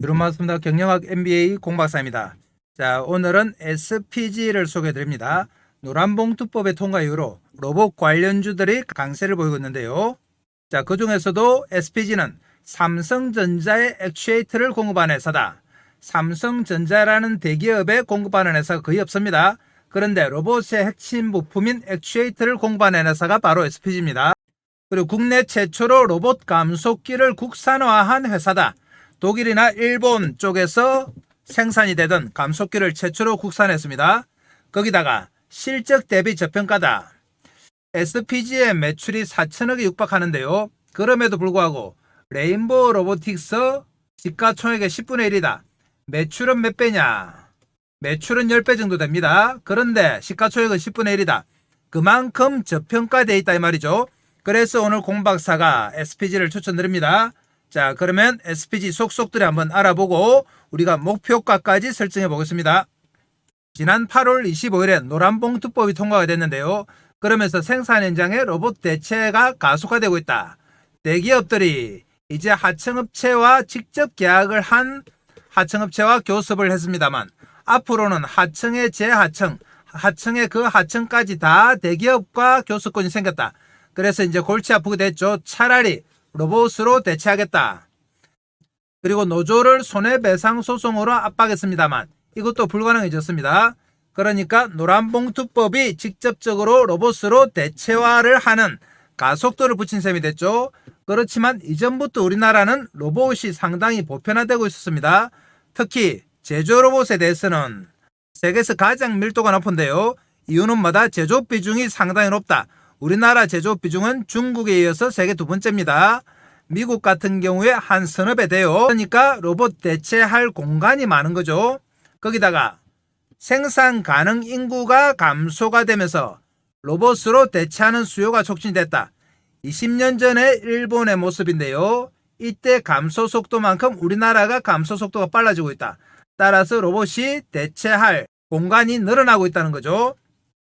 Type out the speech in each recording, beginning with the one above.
여러분 반갑습니다. 경영학 MBA 공박사입니다. 자, 오늘은 SPG를 소개해 드립니다. 노란봉투법의 통과 이후로 로봇 관련주들이 강세를 보이고 있는데요. 자, 그 중에서도 SPG는 삼성전자의 액추에이터를 공급하는 회사다. 삼성전자라는 대기업에 공급하는 회사가 거의 없습니다. 그런데 로봇의 핵심 부품인 액추에이터를 공급하는 회사가 바로 SPG입니다. 그리고 국내 최초로 로봇 감속기를 국산화한 회사다. 독일이나 일본 쪽에서 생산이 되던 감속기를 최초로 국산했습니다. 거기다가 실적 대비 저평가다. SPG의 매출이 4천억에 육박하는데요. 그럼에도 불구하고 레인보우 로보틱스 시가총액의 10분의 1이다. 매출은 몇 배냐? 매출은 10배 정도 됩니다. 그런데 시가총액은 10분의 1이다. 그만큼 저평가되어 있다 이 말이죠. 그래서 오늘 공박사가 SPG를 추천드립니다. 자, 그러면 SPG 속속들이 한번 알아보고 우리가 목표가까지 설정해 보겠습니다. 지난 8월 25일에 노란봉투법이 통과가 됐는데요. 그러면서 생산 현장에 로봇 대체가 가속화되고 있다. 대기업들이 이제 하청업체와 직접 계약을 한 하청업체와 교섭을 했습니다만 앞으로는 하청의 재하청, 하청의 그 하청까지 다 대기업과 교섭권이 생겼다. 그래서 이제 골치 아프게 됐죠. 차라리 로봇으로 대체하겠다. 그리고 노조를 손해배상 소송으로 압박했습니다만 이것도 불가능해졌습니다. 그러니까 노란봉투법이 직접적으로 로봇으로 대체화를 하는 가속도를 붙인 셈이 됐죠. 그렇지만 이전부터 우리나라는 로봇이 상당히 보편화되고 있었습니다. 특히 제조 로봇에 대해서는 세계에서 가장 밀도가 높은데요. 이유는 뭐다? 제조 비중이 상당히 높다. 우리나라 제조 비중은 중국에 이어서 세계 두 번째입니다. 미국 같은 경우에 한 서너 배 돼요. 그러니까 로봇 대체할 공간이 많은 거죠. 거기다가 생산 가능 인구가 감소가 되면서 로봇으로 대체하는 수요가 촉진됐다. 20년 전의 일본의 모습인데요. 이때 감소 속도만큼 우리나라가 감소 속도가 빨라지고 있다. 따라서 로봇이 대체할 공간이 늘어나고 있다는 거죠.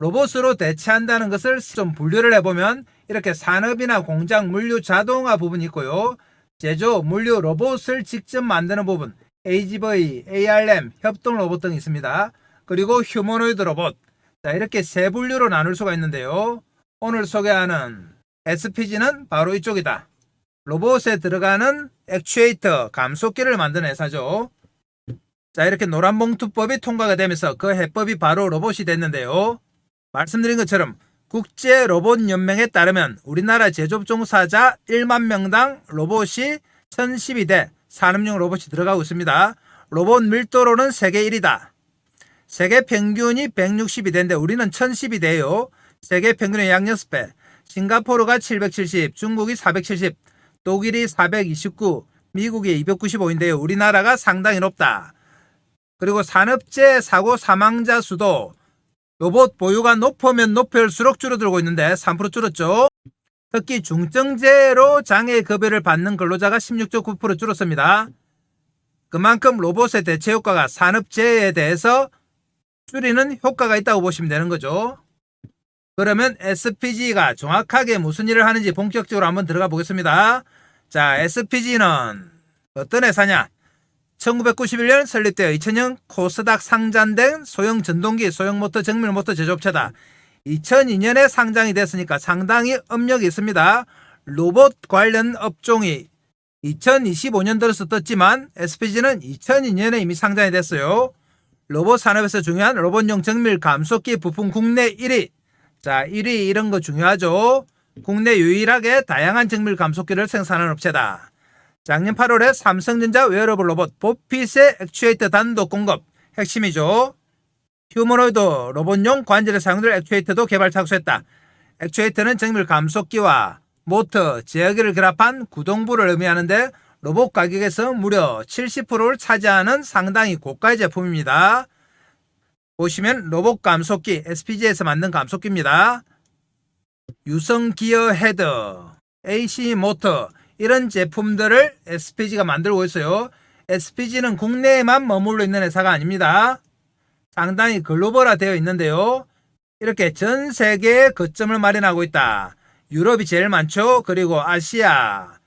로봇으로 대체한다는 것을 좀 분류를 해보면 이렇게 산업이나 공장, 물류, 자동화 부분이 있고요. 제조, 물류, 로봇을 직접 만드는 부분, AGV, ARM, 협동 로봇 등이 있습니다. 그리고 휴머노이드 로봇. 자, 이렇게 세 분류로 나눌 수가 있는데요. 오늘 소개하는 SPG는 바로 이쪽이다. 로봇에 들어가는 액추에이터, 감속기를 만드는 회사죠. 자, 이렇게 노란봉투법이 통과가 되면서 그 해법이 바로 로봇이 됐는데요. 말씀드린 것처럼 국제 로봇 연맹에 따르면 우리나라 제조업 종사자 1만 명당 로봇이 1012대 산업용 로봇이 들어가고 있습니다. 로봇 밀도로는 세계 1위다. 세계 평균이 162대인데 우리는 1012대예요. 세계 평균의 약 6배. 싱가포르가 770, 중국이 470, 독일이 429, 미국이 295인데요. 우리나라가 상당히 높다. 그리고 산업재해 사고 사망자 수도 로봇 보유가 높으면 높을수록 줄어들고 있는데 3% 줄었죠. 특히 중증재해로 장애 급여를 받는 근로자가 16.9% 줄었습니다. 그만큼 로봇의 대체 효과가 산업재해에 대해서 줄이는 효과가 있다고 보시면 되는 거죠. 그러면 SPG가 정확하게 무슨 일을 하는지 본격적으로 한번 들어가 보겠습니다. 자, SPG는 어떤 회사냐? 1991년 설립되어 2000년 코스닥 상장된 소형 전동기, 소형 모터, 정밀 모터 제조업체다. 2002년에 상장이 됐으니까 상당히 업력이 있습니다. 로봇 관련 업종이 2025년 들어서 떴지만 SPG는 2002년에 이미 상장이 됐어요. 로봇 산업에서 중요한 로봇용 정밀 감속기 부품 국내 1위. 자, 1위 이런 거 중요하죠. 국내 유일하게 다양한 정밀 감속기를 생산하는 업체다. 작년 8월에 삼성전자 웨어러블 로봇 보핏의 액추에이터 단독 공급 핵심이죠. 휴머노이드 로봇용 관절에 사용될 액추에이터도 개발 착수했다. 액추에이터는 정밀 감속기와 모터, 제어기를 결합한 구동부를 의미하는데 로봇 가격에서 무려 70%를 차지하는 상당히 고가의 제품입니다. 보시면 로봇 감속기 SPG에서 만든 감속기입니다. 유성 기어 헤드, AC 모터 이런 제품들을 SPG가 만들고 있어요. SPG는 국내에만 머물러 있는 회사가 아닙니다. 상당히 글로벌화 되어 있는데요. 이렇게 전 세계에 거점을 마련하고 있다. 유럽이 제일 많죠. 그리고 아시아,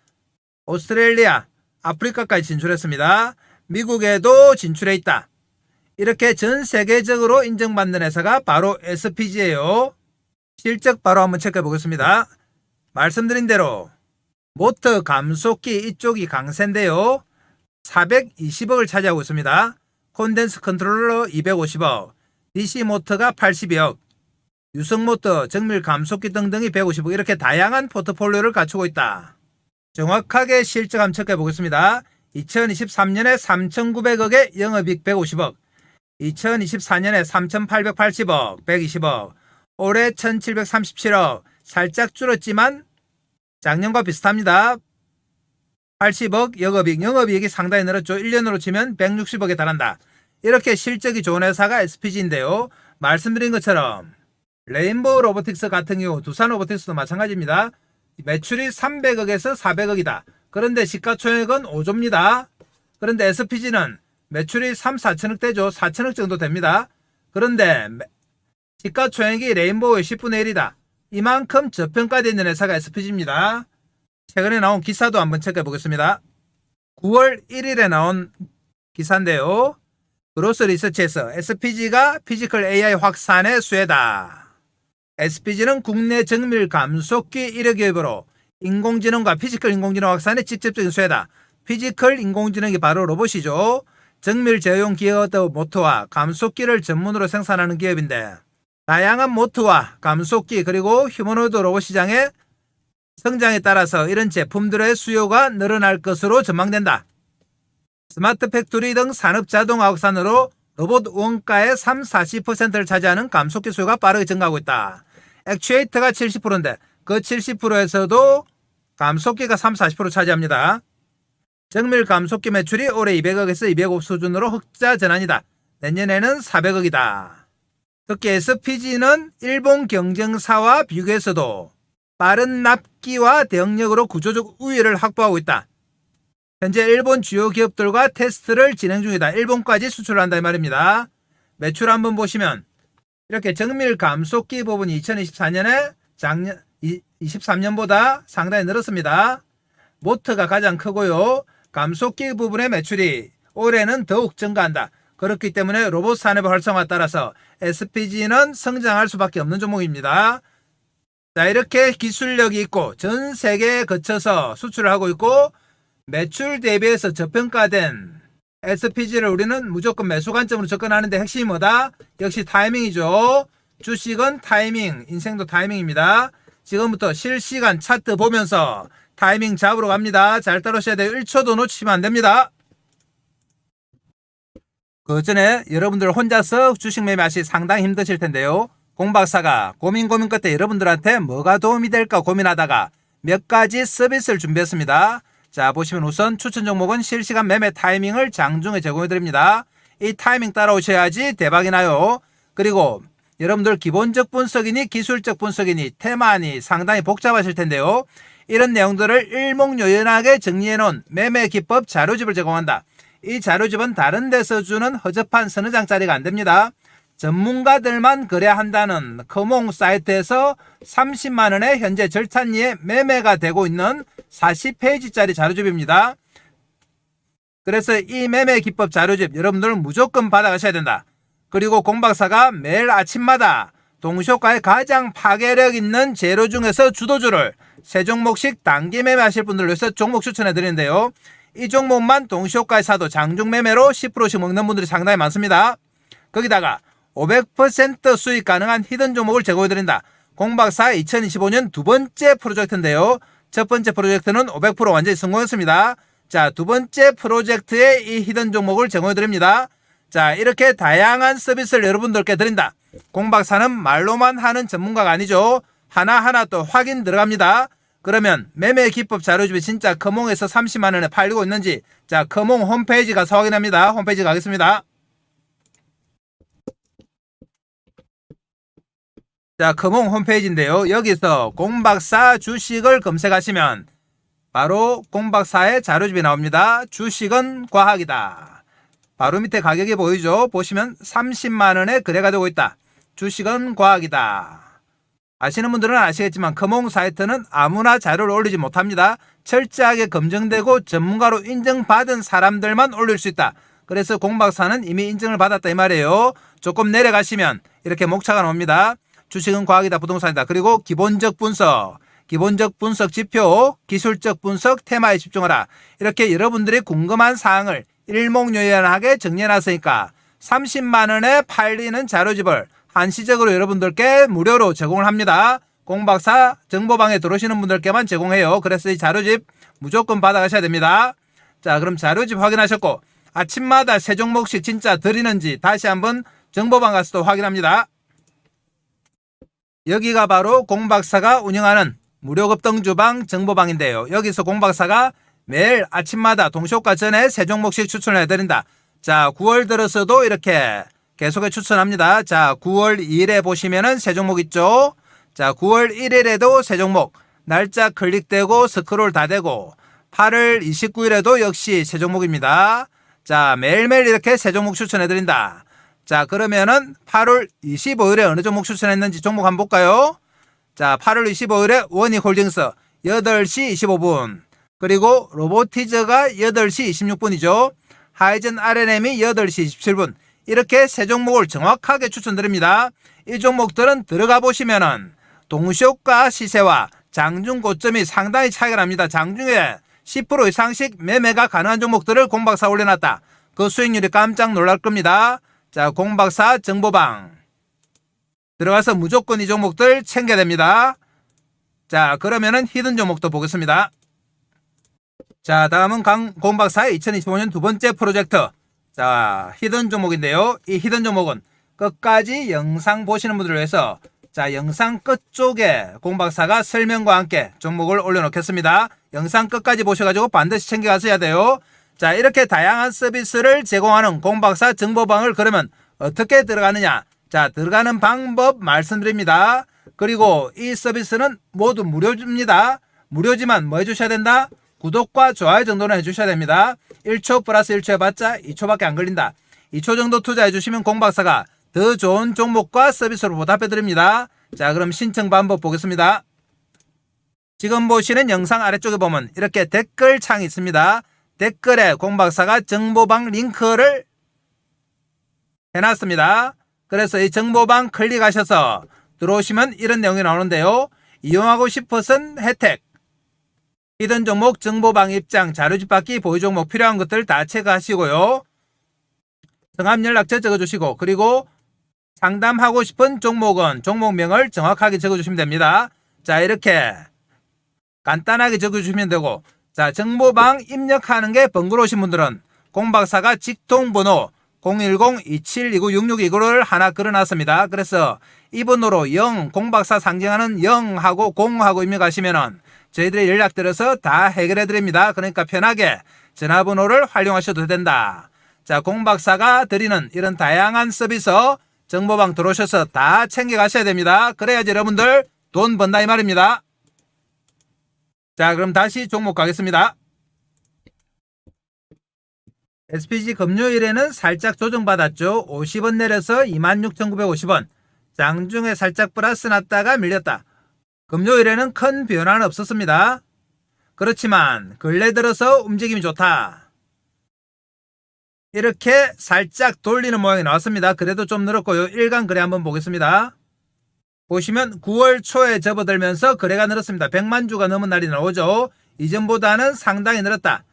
오스트레일리아, 아프리카까지 진출했습니다. 미국에도 진출해 있다. 이렇게 전 세계적으로 인정받는 회사가 바로 SPG예요. 실적 바로 한번 체크해 보겠습니다. 말씀드린 대로 모터 감속기 이쪽이 강세인데요. 420억을 차지하고 있습니다. 콘덴스 컨트롤러 250억, DC 모터가 82억, 유성 모터, 정밀 감속기 등등이 150억 이렇게 다양한 포트폴리오를 갖추고 있다. 정확하게 실적 체크해 보겠습니다. 2023년에 3,900억에 영업이익 150억, 2024년에 3,880억, 120억, 올해 1,737억, 살짝 줄었지만 작년과 비슷합니다. 80억 영업이익, 영업이익이 상당히 늘었죠. 1년으로 치면 160억에 달한다. 이렇게 실적이 좋은 회사가 SPG인데요. 말씀드린 것처럼 레인보우 로보틱스 같은 경우 두산 로보틱스도 마찬가지입니다. 매출이 300억에서 400억이다. 그런데 시가총액은 5조입니다. 그런데 SPG는 매출이 3, 4천억 되죠. 4천억 정도 됩니다. 그런데 매- 시가총액이 레인보우의 10분의 1이다. 이만큼 저평가되어 있는 회사가 SPG입니다. 최근에 나온 기사도 한번 체크해 보겠습니다. 9월 1일에 나온 기사인데요. 그로스 리서치에서 SPG가 피지컬 AI 확산의 수혜다. SPG는 국내 정밀 감속기 1억 기업으로 인공지능과 피지컬 인공지능 확산의 직접적인 수혜다. 피지컬 인공지능이 바로 로봇이죠. 정밀 제어용 기어드 모터와 감속기를 전문으로 생산하는 기업인데 다양한 모터와 감속기 그리고 휴머노이드 로봇 시장의 성장에 따라서 이런 제품들의 수요가 늘어날 것으로 전망된다. 스마트 팩토리 등 산업 자동화 확산으로 로봇 원가의 3, 40%를 차지하는 감속기 수요가 빠르게 증가하고 있다. 액추에이터가 70%인데 그 70%에서도 감속기가 3, 40% 차지합니다. 정밀 감속기 매출이 올해 200억에서 200억 수준으로 흑자 전환이다. 내년에는 400억이다. 특히 SPG는 일본 경쟁사와 비교해서도 빠른 납기와 대응력으로 구조적 우위를 확보하고 있다. 현재 일본 주요 기업들과 테스트를 진행 중이다. 일본까지 수출한다 이 말입니다. 매출 한번 보시면 이렇게 정밀 감속기 부분이 2024년에 작년 23년보다 상당히 늘었습니다. 모터가 가장 크고요. 감속기 부분의 매출이 올해는 더욱 증가한다. 그렇기 때문에 로봇 산업의 활성화에 따라서 SPG는 성장할 수밖에 없는 종목입니다. 자, 이렇게 기술력이 있고 전 세계에 거쳐서 수출을 하고 있고 매출 대비해서 저평가된 SPG를 우리는 무조건 매수 관점으로 접근하는데 핵심이 뭐다? 역시 타이밍이죠. 주식은 타이밍, 인생도 타이밍입니다. 지금부터 실시간 차트 보면서 타이밍 잡으러 갑니다. 잘 따르셔야 돼요. 1초도 놓치면 안 됩니다. 그 전에 여러분들 혼자서 주식 매매하시 상당히 힘드실 텐데요. 공박사가 고민 고민 끝에 여러분들한테 뭐가 도움이 될까 고민하다가 몇 가지 서비스를 준비했습니다. 자 보시면 우선 추천 종목은 실시간 매매 타이밍을 장중에 제공해 드립니다. 이 타이밍 따라오셔야지 대박이 나요. 그리고 여러분들 기본적 분석이니 기술적 분석이니 테마니 상당히 복잡하실 텐데요. 이런 내용들을 일목요연하게 정리해 놓은 매매 기법 자료집을 제공한다. 이 자료집은 다른 데서 주는 허접한 서너 장짜리가 안 됩니다. 전문가들만 그래야 한다는 커몽 사이트에서 30만 원에 현재 절찬리에 매매가 되고 있는 40페이지짜리 자료집입니다. 그래서 이 매매 기법 자료집 여러분들 무조건 받아가셔야 된다. 그리고 공박사가 매일 아침마다 동시효과에 가장 파괴력 있는 재료 중에서 주도주를 세 종목씩 단기 매매하실 분들 위해서 종목 추천해 드리는데요. 이 종목만 동시효과에 사도 장중 매매로 10%씩 먹는 분들이 상당히 많습니다. 거기다가 500% 수익 가능한 히든 종목을 제공해 드린다. 공박사 2025년 두 번째 프로젝트인데요. 첫 번째 프로젝트는 500% 완전히 성공했습니다. 자, 두 번째 프로젝트에 이 히든 종목을 제공해 드립니다. 자, 이렇게 다양한 서비스를 여러분들께 드린다. 공박사는 말로만 하는 전문가가 아니죠. 하나하나 또 확인 들어갑니다. 그러면 매매 기법 자료집이 진짜 커몽에서 30만 원에 팔리고 있는지 자, 커몽 홈페이지 가서 확인합니다. 홈페이지 가겠습니다. 자, 커몽 홈페이지인데요. 여기서 공박사 주식을 검색하시면 바로 공박사의 자료집이 나옵니다. 주식은 과학이다. 바로 밑에 가격이 보이죠? 보시면 30만 원에 거래가 되고 있다. 주식은 과학이다. 아시는 분들은 아시겠지만 커몽 사이트는 아무나 자료를 올리지 못합니다. 철저하게 검증되고 전문가로 인정받은 사람들만 올릴 수 있다. 그래서 공박사는 이미 인증을 받았다 이 말이에요. 조금 내려가시면 이렇게 목차가 나옵니다. 주식은 과학이다 부동산이다. 그리고 기본적 분석, 기본적 분석 지표, 기술적 분석 테마에 집중하라. 이렇게 여러분들이 궁금한 사항을 일목요연하게 정리해놨으니까 30만 원에 팔리는 자료집을 한시적으로 여러분들께 무료로 제공을 합니다. 공박사 정보방에 들어오시는 분들께만 제공해요. 그래서 이 자료집 무조건 받아가셔야 됩니다. 자, 그럼 자료집 확인하셨고 아침마다 세 종목씩 진짜 드리는지 다시 한번 정보방 가서 도 확인합니다. 여기가 바로 공박사가 운영하는 무료 급등주방 정보방인데요. 여기서 공박사가 매일 아침마다 동시효과 전에 세 종목씩 추천을 해드린다. 자, 9월 들어서도 이렇게 계속해 추천합니다. 자, 9월 2일에 보시면은 세 종목 있죠. 자, 9월 1일에도 세 종목 날짜 클릭되고 스크롤 다 되고 8월 29일에도 역시 세 종목입니다. 자, 매일매일 이렇게 세 종목 추천해 드린다. 자, 그러면은 8월 25일에 어느 종목 추천했는지 종목 한번 볼까요? 자, 8월 25일에 원익홀딩스 8시 25분. 그리고 로보티즈가 8시 26분이죠. 하이젠 RNM이 8시 27분. 이렇게 세 종목을 정확하게 추천드립니다. 이 종목들은 들어가 보시면은 동시효과 시세와 장중 고점이 상당히 차이가 납니다. 장중에 10% 이상씩 매매가 가능한 종목들을 공박사 올려놨다. 그 수익률이 깜짝 놀랄 겁니다. 자, 공박사 정보방. 들어가서 무조건 이 종목들 챙겨야 됩니다. 자, 그러면은 히든 종목도 보겠습니다. 자, 다음은 강 공박사의 2025년 두 번째 프로젝트. 자, 히든 종목인데요. 이 히든 종목은 끝까지 영상 보시는 분들을 위해서 자, 영상 끝쪽에 공박사가 설명과 함께 종목을 올려놓겠습니다. 영상 끝까지 보셔가지고 반드시 챙겨가셔야 돼요. 자, 이렇게 다양한 서비스를 제공하는 공박사 정보방을 그러면 어떻게 들어가느냐? 자, 들어가는 방법 말씀드립니다. 그리고 이 서비스는 모두 무료입니다. 무료지만 뭐 해주셔야 된다? 구독과 좋아요 정도는 해주셔야 됩니다. 1초 플러스 1초 해봤자 2초밖에 안 걸린다. 2초 정도 투자해 주시면 공박사가 더 좋은 종목과 서비스로 보답해 드립니다. 자, 그럼 신청 방법 보겠습니다. 지금 보시는 영상 아래쪽에 보면 이렇게 댓글 창이 있습니다. 댓글에 공박사가 정보방 링크를 해놨습니다. 그래서 이 정보방 클릭하셔서 들어오시면 이런 내용이 나오는데요. 이용하고 싶어선 혜택, 이든 종목 정보방 입장, 자료 집 받기, 보유 종목 필요한 것들 다 체크하시고요. 성함 연락처 적어주시고 그리고 상담하고 싶은 종목은 종목명을 정확하게 적어주시면 됩니다. 자 이렇게 간단하게 적어주시면 되고 자 정보방 입력하는 게 번거로우신 분들은 공박사가 직통번호 010-2729-66 이거를 하나 걸어놨습니다. 그래서 이 번호로 0 공박사 상징하는 0하고 0하고 입력하시면은 저희들이 연락드려서 다 해결해 드립니다. 그러니까 편하게 전화번호를 활용하셔도 된다. 자, 공박사가 드리는 이런 다양한 서비스 정보방 들어오셔서 다 챙겨 가셔야 됩니다. 그래야지 여러분들 돈 번다 이 말입니다. 자, 그럼 다시 종목 가겠습니다. SPG 금요일에는 살짝 조정받았죠. 50원 내려서 26,950원. 장중에 살짝 플러스 났다가 밀렸다. 금요일에는 큰 변화는 없었습니다. 그렇지만 근래 들어서 움직임이 좋다. 이렇게 살짝 돌리는 모양이 나왔습니다. 그래도 좀 늘었고요. 일간 거래 한번 보겠습니다. 보시면 9월 초에 접어들면서 거래가 늘었습니다. 100만 주가 넘은 날이 나오죠. 이전보다는 상당히 늘었다.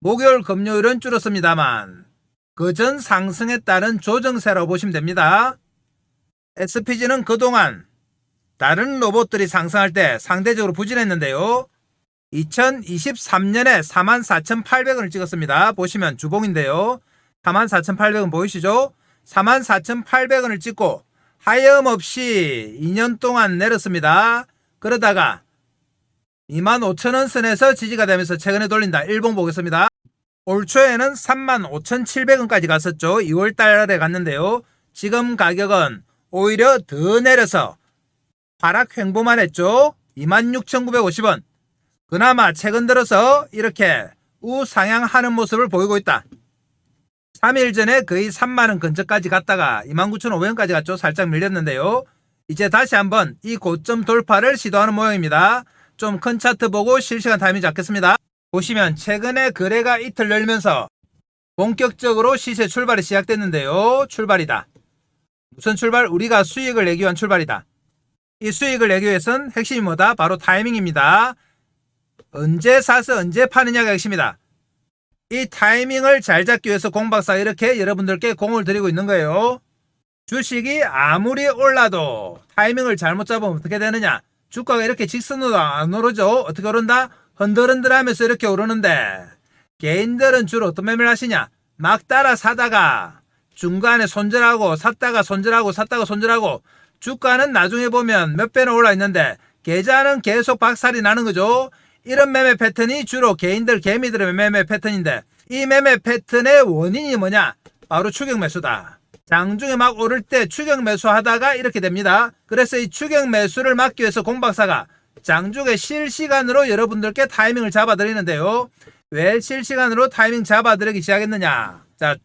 목요일 금요일은 줄었습니다만 그전 상승에 따른 조정세라고 보시면 됩니다. SPG는 그동안 다른 로봇들이 상승할 때 상대적으로 부진했는데요. 2023년에 44,800원을 찍었습니다. 보시면 주봉인데요. 44,800원 보이시죠? 44,800원을 찍고 하염없이 2년 동안 내렸습니다. 그러다가 25,000원 선에서 지지가 되면서 최근에 돌린다. 일봉 보겠습니다. 올 초에는 35,700원까지 갔었죠. 2월 달에 갔는데요. 지금 가격은 오히려 더 내려서 하락 횡보만 했죠. 26,950원. 그나마 최근 들어서 이렇게 우상향하는 모습을 보이고 있다. 3일 전에 거의 3만원 근처까지 갔다가 29,500원까지 갔죠. 살짝 밀렸는데요. 이제 다시 한번 이 고점 돌파를 시도하는 모양입니다. 좀 큰 차트 보고 실시간 타이밍 잡겠습니다. 보시면 최근에 거래가 이틀 열면서 본격적으로 시세 출발이 시작됐는데요. 출발이다. 무슨 출발? 우리가 수익을 내기 위한 출발이다. 이 수익을 내기 위해서는 핵심이 뭐다? 바로 타이밍입니다. 언제 사서 언제 파느냐가 핵심이다. 이 타이밍을 잘 잡기 위해서 공박사 이렇게 여러분들께 공을 드리고 있는 거예요. 주식이 아무리 올라도 타이밍을 잘못 잡으면 어떻게 되느냐? 주가가 이렇게 직선으로 안 오르죠? 어떻게 오른다? 흔들흔들 하면서 이렇게 오르는데 개인들은 주로 어떤 매매를 하시냐? 막 따라 사다가 중간에 손절하고 샀다가 손절하고 샀다가 손절하고 주가는 나중에 보면 몇 배는 올라 있는데 계좌는 계속 박살이 나는 거죠. 이런 매매 패턴이 주로 개인들 개미들의 매매 패턴인데 이 매매 패턴의 원인이 뭐냐? 바로 추격 매수다. 장중에 막 오를 때 추격 매수하다가 이렇게 됩니다. 그래서 이 추격 매수를 막기 위해서 공박사가 장중에 실시간으로 여러분들께 타이밍을 잡아드리는데요. 왜 실시간으로 타이밍 잡아드리기 시작했느냐? 자,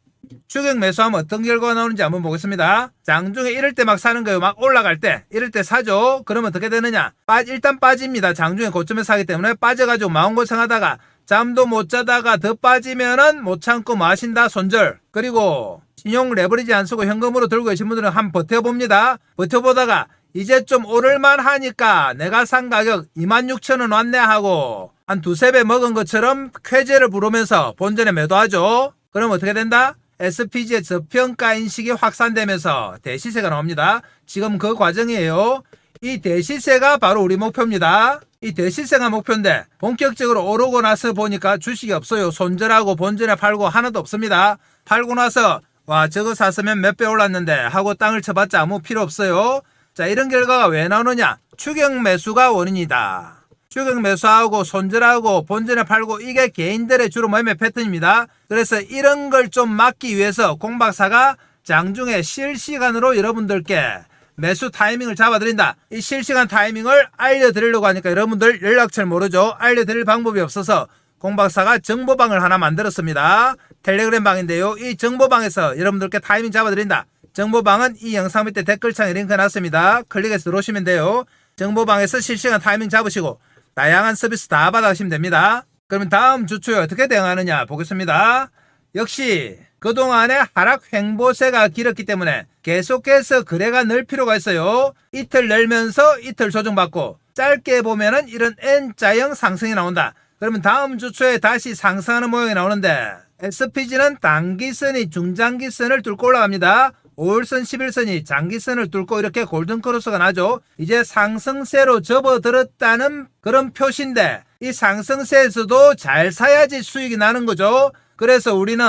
추격 매수하면 어떤 결과가 나오는지 한번 보겠습니다. 장중에 이럴 때 막 사는 거예요. 막 올라갈 때 이럴 때 사죠. 그러면 어떻게 되느냐? 빠, 일단 빠집니다. 장중에 고점에 사기 때문에 빠져가지고 마음고생하다가 잠도 못 자다가 더 빠지면은 못 참고 마신다 손절. 그리고 신용 레버리지 안 쓰고 현금으로 들고 계신 분들은 한번 버텨봅니다. 버텨보다가 이제 좀 오를만 하니까 내가 산 가격 26,000원 왔네 하고 한 두세 배 먹은 것처럼 쾌재를 부르면서 본전에 매도하죠. 그럼 어떻게 된다? SPG의 저평가 인식이 확산되면서 대시세가 나옵니다. 지금 그 과정이에요. 이 대시세가 바로 우리 목표입니다. 이 대시세가 목표인데 본격적으로 오르고 나서 보니까 주식이 없어요. 손절하고 본전에 팔고 하나도 없습니다. 팔고 나서 와 저거 샀으면 몇 배 올랐는데 하고 땅을 쳐봤자 아무 필요 없어요. 자 이런 결과가 왜 나오느냐? 추격 매수가 원인이다. 추격 매수하고 손절하고 본전에 팔고 이게 개인들의 주로 매매 패턴입니다. 그래서 이런 걸 좀 막기 위해서 공박사가 장중에 실시간으로 여러분들께 매수 타이밍을 잡아드린다. 이 실시간 타이밍을 알려드리려고 하니까 여러분들 연락처를 모르죠. 알려드릴 방법이 없어서 공박사가 정보방을 하나 만들었습니다. 텔레그램 방인데요. 이 정보방에서 여러분들께 타이밍 잡아드린다. 정보방은 이 영상 밑에 댓글창에 링크 놨습니다. 클릭해서 들어오시면 돼요. 정보방에서 실시간 타이밍 잡으시고 다양한 서비스 다 받아가시면 됩니다. 그러면 다음 주초에 어떻게 대응하느냐 보겠습니다. 역시 그동안의 하락 횡보세가 길었기 때문에 계속해서 거래가 늘 필요가 있어요. 이틀 열면서 이틀 조정받고 짧게 보면은 이런 N자형 상승이 나온다. 그러면 다음 주 초에 다시 상승하는 모양이 나오는데 SPG는 단기선이 중장기선을 뚫고 올라갑니다. 5일선, 11선이 장기선을 뚫고 이렇게 골든크로스가 나죠. 이제 상승세로 접어들었다는 그런 표시인데 이 상승세에서도 잘 사야지 수익이 나는 거죠. 그래서 우리는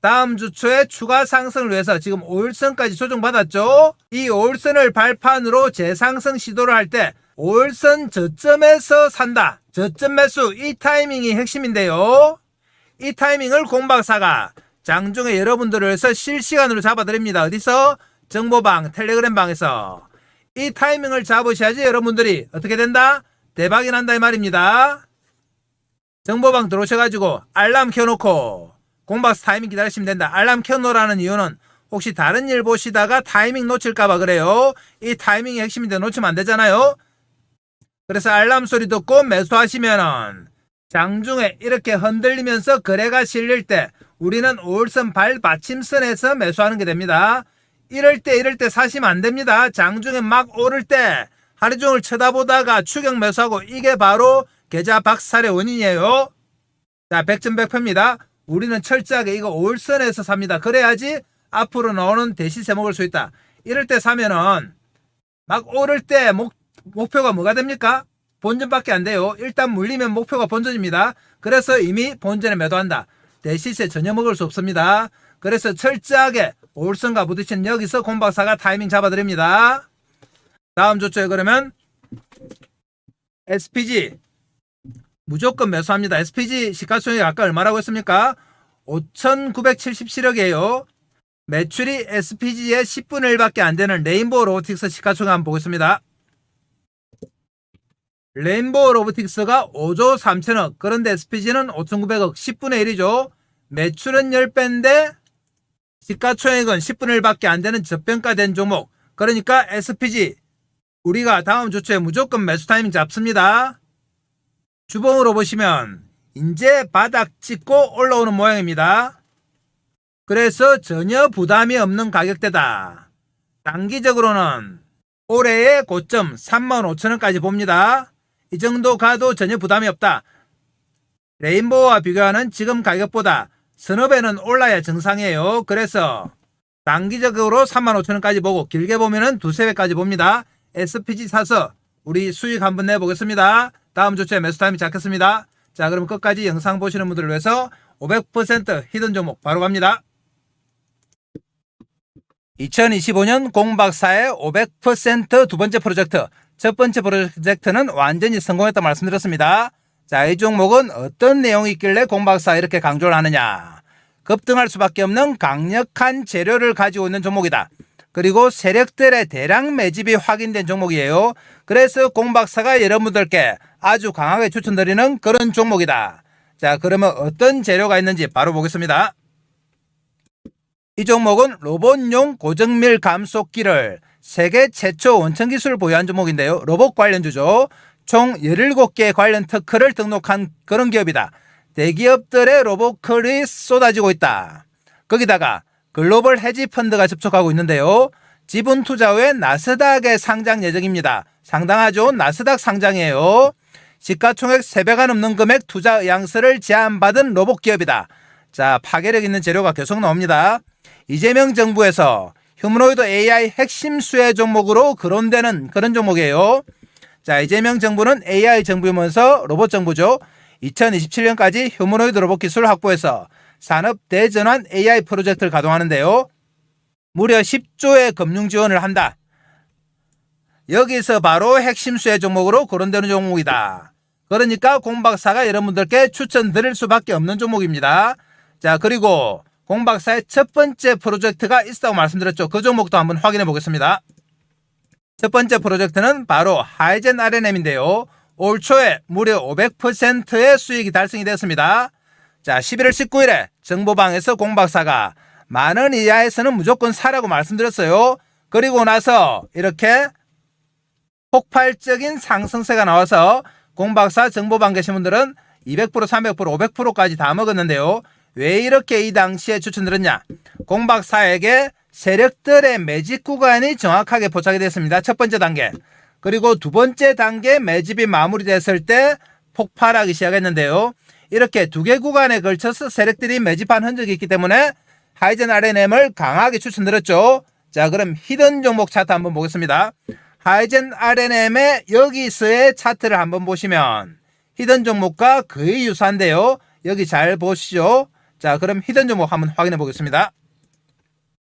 다음 주 초에 추가 상승을 위해서 지금 5일선까지 조정받았죠. 이 5일선을 발판으로 재상승 시도를 할 때 5일선 저점에서 산다. 저점 매수 이 타이밍이 핵심인데요. 이 타이밍을 공박사가 장중에 여러분들을 위해서 실시간으로 잡아드립니다. 어디서? 정보방, 텔레그램방에서. 이 타이밍을 잡으셔야지 여러분들이 어떻게 된다? 대박이 난다 이 말입니다. 정보방 들어오셔가지고 알람 켜놓고 공박스 타이밍 기다리시면 된다. 알람 켜놓으라는 이유는 혹시 다른 일 보시다가 타이밍 놓칠까봐 그래요. 이 타이밍이 핵심인데 놓치면 안 되잖아요. 그래서 알람 소리 듣고 매수하시면은 장중에 이렇게 흔들리면서 거래가 실릴 때 우리는 5일선 발 받침선에서 매수하는 게 됩니다. 이럴 때 이럴 때 사시면 안 됩니다. 장중에 막 오를 때 하루 종일 쳐다보다가 추격 매수하고 이게 바로 계좌 박살의 원인이에요. 자, 백전백패입니다. 우리는 철저하게 이거 5일선에서 삽니다. 그래야지 앞으로 나오는 대시세 먹을 수 있다. 이럴 때 사면은 막 오를 때 목, 목표가 뭐가 됩니까? 본전밖에 안 돼요. 일단 물리면 목표가 본전입니다. 그래서 이미 본전에 매도한다. 대시세 전혀 먹을 수 없습니다. 그래서 철저하게 올선과 부딪힌 여기서 공박사가 타이밍 잡아드립니다. 다음 주초에 그러면 SPG 무조건 매수합니다. SPG 시가총액이 아까 얼마라고 했습니까? 5,977억이에요. 매출이 SPG의 10분의 1밖에 안 되는 레인보우 로보틱스 시가총액 한번 보겠습니다. 레인보우 로보틱스가 5조 3천억. 그런데 SPG는 5,900억. 10분의 1이죠. 매출은 10배인데 시가총액은 10분의 1밖에 안 되는 저평가된 종목. 그러니까 SPG 우리가 다음 주초에 무조건 매수 타이밍 잡습니다. 주봉으로 보시면 이제 바닥 찍고 올라오는 모양입니다. 그래서 전혀 부담이 없는 가격대다. 단기적으로는 올해의 고점 35,000원까지 봅니다. 이 정도 가도 전혀 부담이 없다. 레인보우와 비교하는 지금 가격보다 배는 올라야 정상이에요. 그래서 단기적으로 35,000원까지 보고 길게 보면은 두세 배까지 봅니다. SPG 사서 우리 수익 한번 내보겠습니다. 다음 주초에 매수 타임이 잡겠습니다. 자, 그럼 끝까지 영상 보시는 분들을 위해서 500% 히든 종목 바로 갑니다. 2025년 공박사의 500%두 번째 프로젝트. 첫 번째 프로젝트는 완전히 성공했다 말씀드렸습니다. 자, 이 종목은 어떤 내용이 있길래 공박사 이렇게 강조를 하느냐. 급등할 수밖에 없는 강력한 재료를 가지고 있는 종목이다. 그리고 세력들의 대량 매집이 확인된 종목이에요. 그래서 공박사가 여러분들께 아주 강하게 추천드리는 그런 종목이다. 자, 그러면 어떤 재료가 있는지 바로 보겠습니다. 이 종목은 로봇용 고정밀 감속기를 세계 최초 원천 기술을 보유한 종목인데요. 로봇 관련주죠. 총 17개 관련 특허를 등록한 그런 기업이다. 대기업들의 로봇클이 쏟아지고 있다. 거기다가 글로벌 헤지 펀드가 접촉하고 있는데요. 지분 투자 후에 나스닥에 상장 예정입니다. 상당하죠? 나스닥 상장이에요. 시가총액 3배가 넘는 금액 투자 의향서를 제안받은 로봇 기업이다. 자, 파괴력 있는 재료가 계속 나옵니다. 이재명 정부에서 휴머노이드 AI 핵심 수혜 종목으로 거론되는 그런 종목이에요. 자, 이재명 정부는 AI 정부이면서 로봇 정부죠. 2027년까지 휴머노이드 로봇 기술을 확보해서 산업 대전환 AI 프로젝트를 가동하는데요. 무려 10조의 금융 지원을 한다. 여기서 바로 핵심 수혜 종목으로 거론되는 종목이다. 그러니까 공박사가 여러분들께 추천드릴 수밖에 없는 종목입니다. 자, 그리고 공박사의 첫 번째 프로젝트가 있다고 말씀드렸죠. 그 종목도 한번 확인해 보겠습니다. 첫 번째 프로젝트는 바로 하이젠 RNM인데요. 올 초에 무려 500%의 수익이 달성이 됐습니다. 자, 11월 19일에 정보방에서 공박사가 만 원 이하에서는 무조건 사라고 말씀드렸어요. 그리고 나서 이렇게 폭발적인 상승세가 나와서 공박사 정보방 계신 분들은 200%, 300%, 500%까지 다 먹었는데요. 왜 이렇게 이 당시에 추천드렸냐? 공박사에게 세력들의 매집 구간이 정확하게 포착이 됐습니다. 첫 번째 단계. 그리고 두 번째 단계 매집이 마무리됐을 때 폭발하기 시작했는데요. 이렇게 두 개 구간에 걸쳐서 세력들이 매집한 흔적이 있기 때문에 하이젠 RNM을 강하게 추천드렸죠. 자, 그럼 히든 종목 차트 한번 보겠습니다. 하이젠 RNM의 여기서의 차트를 한번 보시면 히든 종목과 거의 유사한데요. 여기 잘 보시죠. 자, 그럼 히든 종목 한번 확인해 보겠습니다.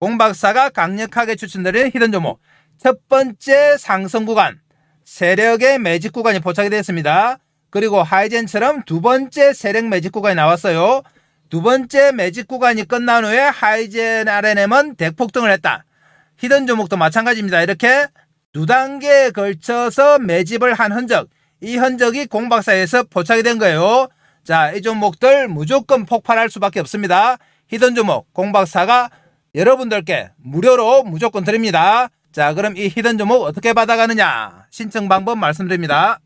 공박사가 강력하게 추천드린 히든 종목. 첫 번째 상승 구간, 세력의 매직 구간이 포착이 됐습니다. 그리고 하이젠처럼 두 번째 세력 매직 구간이 나왔어요. 두 번째 매직 구간이 끝난 후에 하이젠 RNM은 대폭등을 했다. 히든 종목도 마찬가지입니다. 이렇게 두 단계에 걸쳐서 매집을 한 흔적, 이 흔적이 공박사에서 포착이 된 거예요. 자, 이 종목들 무조건 폭발할 수밖에 없습니다. 히든 종목, 공박사가 여러분들께 무료로 무조건 드립니다. 자, 그럼 이 히든 종목 어떻게 받아가느냐? 신청 방법 말씀드립니다.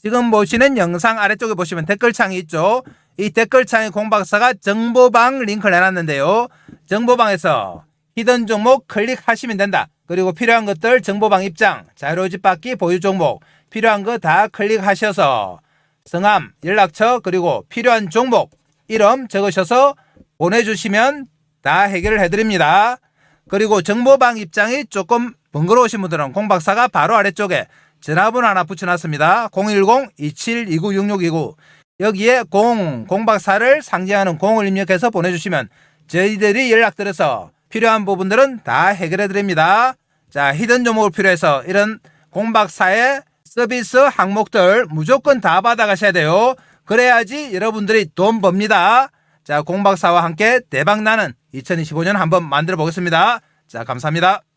지금 보시는 영상 아래쪽에 보시면 댓글창이 있죠. 이 댓글창에 공박사가 정보방 링크를 해놨는데요. 정보방에서 히든 종목 클릭하시면 된다. 그리고 필요한 것들 정보방 입장, 자료 집 받기 보유 종목 필요한 거 다 클릭하셔서 성함, 연락처 그리고 필요한 종목 이름 적으셔서 보내주시면 다 해결을 해드립니다. 그리고 정보방 입장이 조금 번거로우신 분들은 공박사가 바로 아래쪽에 전화번호 하나 붙여놨습니다. 010-2729-6629 여기에 0, 공박사를 상징하는 0을 입력해서 보내주시면 저희들이 연락드려서 필요한 부분들은 다 해결해 드립니다. 자, 히든 종목을 필요해서 이런 공박사의 서비스 항목들 무조건 다 받아가셔야 돼요. 그래야지 여러분들이 돈 법니다. 자, 공박사와 함께 대박나는 2025년 한번 만들어 보겠습니다. 자, 감사합니다.